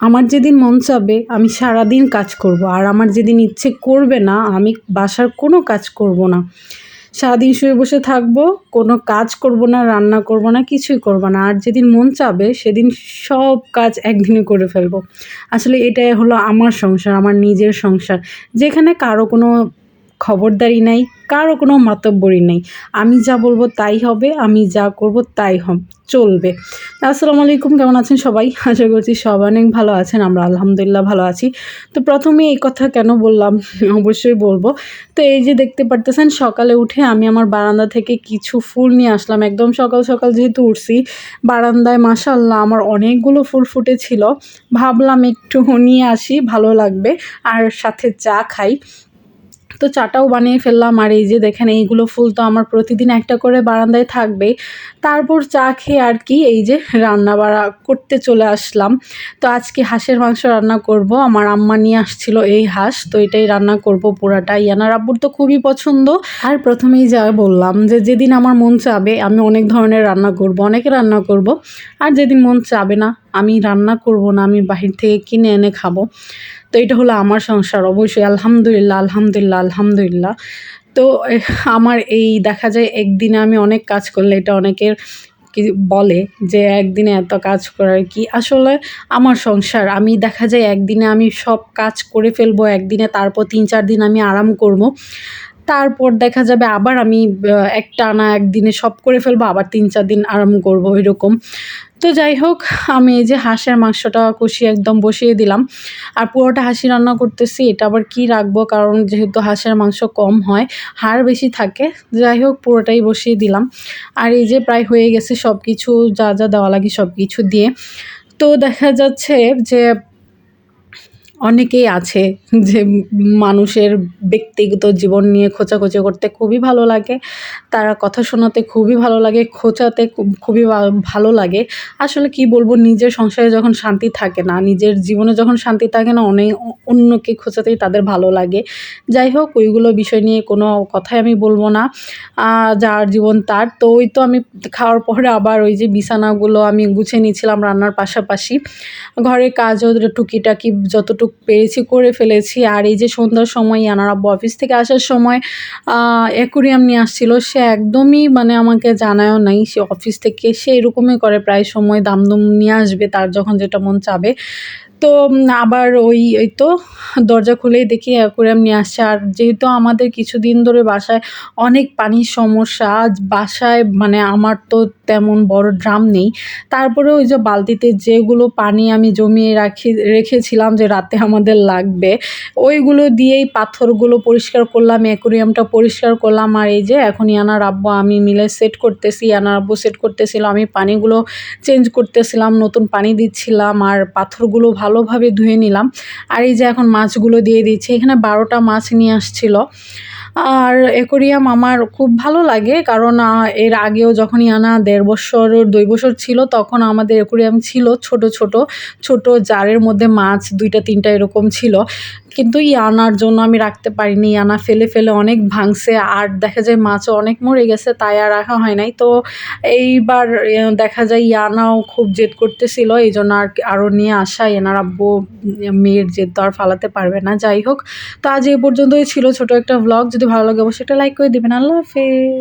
আমার যেদিন মন চাবে, আমি সারাদিন কাজ করব। আর আমার যেদিন ইচ্ছে করবে না, আমি বাসার কোনো কাজ করব না। সারাদিন শুয়ে বসে থাকব, কোনো কাজ করব না, রান্না করব না, কিছুই করব না। আর যেদিন মন চাবে, সেদিন সব কাজ একদিনে করে ফেলব। আসলে এটাই হলো আমার সংসার, আমার নিজের সংসার। যেখানে কারও কোনো খবরদারি নাই, কারও কোনো মাতব্বরি নেই। আমি যা বলব তাই হবে, আমি যা করব তাই হবে চলবে। আসসালামু আলাইকুম, কেমন আছেন সবাই? আশা করছি সব অনেক ভালো আছেন, আমরা আলহামদুলিল্লাহ ভালো আছি। তো প্রথমে এই কথা কেন বললাম, অবশ্যই বলব। তো এই যে দেখতে পারতেছেন, সকালে উঠে আমি আমার বারান্দা থেকে কিছু ফুল নিয়ে আসলাম। একদম সকাল সকাল যেহেতু উঠছি, বারান্দায় মাসাল্লাহ আমার অনেকগুলো ফুল ফুটেছিল। ভাবলাম একটু নিয়ে আসি, ভালো লাগবে। আর সাথে চা খাই। তো চাটাও বানিয়ে ফেললাম। আর এই যে দেখেন, এইগুলো ফুল তো আমার প্রতিদিন একটা করে বারান্দায় থাকবে তারপর চা খেয়ে আর কি এই যে রান্না বাড়া করতে চলে আসলাম। তো আজকে হাঁসের মাংস রান্না করব, আমার আম্মা নিয়ে আসছিল এই হাঁস, তো এটাই রান্না করব পুরাটা। ইয়ানার আব্বুর তো খুবই পছন্দ। আর প্রথমেই যা বললাম যে যেদিন আমার মন চাবে, আমি অনেক ধরনের রান্না করব, অনেকে রান্না করব। আর যেদিন মন চাবে না, আমি রান্না করব না, আমি বাহির থেকে কিনে এনে খাব। তো এটা হলো আমার সংসার অবশ্যই। আলহামদুলিল্লাহ আলহামদুলিল্লাহ আলহামদুলিল্লাহ। তো আমার এই দেখা যায় একদিনে আমি অনেক কাজ করলে, এটা অনেকের কি বলে যে একদিনে এত কাজ করার কি? আসলে আমার সংসার, আমি দেখা যায় একদিনে আমি সব কাজ করে ফেলব, একদিনে তারপর তিন চার দিন আমি আরাম করব। তারপর দেখা যাবে আবার আমি একটা আনা একদিনে সব করে ফেলব, আবার তিন চার দিন আরাম করব এরকম তো যাই হোক, আমি এই যে হাঁসের মাংসটা কষিয়ে একদম বসিয়ে দিলাম। আর পুরোটা হাসি রান্না করতেছি, এটা আবার কি রাখব? কারণ যেহেতু হাঁসের মাংস কম হয়, হাড় বেশি থাকে। যাই হোক, পুরোটাই বসিয়ে দিলাম। আর এই যে প্রায় হয়ে গেছে সব কিছু যা যা দেওয়া লাগে সব কিছু দিয়ে। তো দেখা যাচ্ছে যে অনেকেই আছে যে মানুষের ব্যক্তিগত জীবন নিয়ে খোঁচাখুচি করতে খুবই ভালো লাগে। তারা কথা শোনাতে খুবই ভালো লাগে, খোঁচাতে খুবই ভালো লাগে। আসলে কি বলব, নিজের সংসারে যখন শান্তি থাকে না, নিজের জীবনে যখন শান্তি থাকে না, অনেক অন্যকে খোঁচাতেই তাদের ভালো লাগে। যাই হোক, ওইগুলো বিষয় নিয়ে কোনো কথাই আমি বলব না। যার জীবন তার, তো ওই তো আমি খাওয়ার পরে আবার ওই যে বিছানাগুলো আমি গুছিয়ে নিয়েছিলাম রান্নার পাশাপাশি। ঘরের কাজও টুকিটাকি, যতটুকু পেরেছি, করে ফেলেছি। আর এই যে সন্ধ্যার সময় আনার আব্বু অফিস থেকে আসার সময় অ্যাকুরিয়াম নিয়ে আসছিল। সে একদমই মানে আমাকে জানায়ও নাই। সে অফিস থেকে সে এরকমই করে, প্রায় সময় দামদুম নিয়ে আসবে, তার যখন যেটা মন চাবে। তো আবার ওই ওই তো দরজা খুলেই দেখি অ্যাকোরিয়াম নিয়ে আসছে। আর যেহেতু আমাদের কিছুদিন ধরে বাসায় অনেক পানির সমস্যা, আজ বাসায় মানে আমার তো তেমন বড় ড্রাম নেই। তারপরে ওই যে বালতিতে যেগুলো পানি আমি জমিয়ে রাখি, রেখেছিলাম যে রাতে আমাদের লাগবে, ওইগুলো দিয়েই পাথরগুলো পরিষ্কার করলাম, অ্যাকোরিয়ামটা পরিষ্কার করলাম। আর এই যে এখন ইয়ানার আব্বু, আমি মিলে সেট করতেছি ইয়ানার আব্বু সেট করতেছিল, আমি পানিগুলো চেঞ্জ করতেছিলাম, নতুন পানি দিচ্ছিলাম, আর পাথরগুলো ভালো ভালোভাবে ধুয়ে নিলাম। আর এই যে এখন মাছগুলো দিয়ে দিচ্ছি, এখানে বারোটা মাছ নিয়ে আসছিল। আর অ্যাকোরিয়াম আমার খুব ভালো লাগে, কারণ এর আগেও যখনই আনা দেড় বছর, দুই বছর ছিল, তখন আমাদের অ্যাকোরিয়াম ছিল ছোট ছোট ছোট জারের মধ্যে মাছ দুইটা, তিনটা এরকম ছিল। কিন্তু ইয়ানার জন্য আমি রাখতে পারিনি, ইয়ানা ফেলে ফেলে অনেক ভাঙছে, আর দেখা যায় মাছও অনেক মরে গেছে, তাই আর রাখা হয় নাই। তো এইবার দেখা যায় ইয়ানাও খুব জেদ করতেছিল, এই জন্য আর আরও নিয়ে আসা, এনার আব্বু মেয়ের জেদ তো আর ফালাতে পারবে না, যাই হোক। তো আজ এই পর্যন্তই ছিল ছোট একটা ব্লগ যদি ভালো লাগে অবশ্যই একটা লাইক করে দেবেন। আল্লাহ হাফেজ।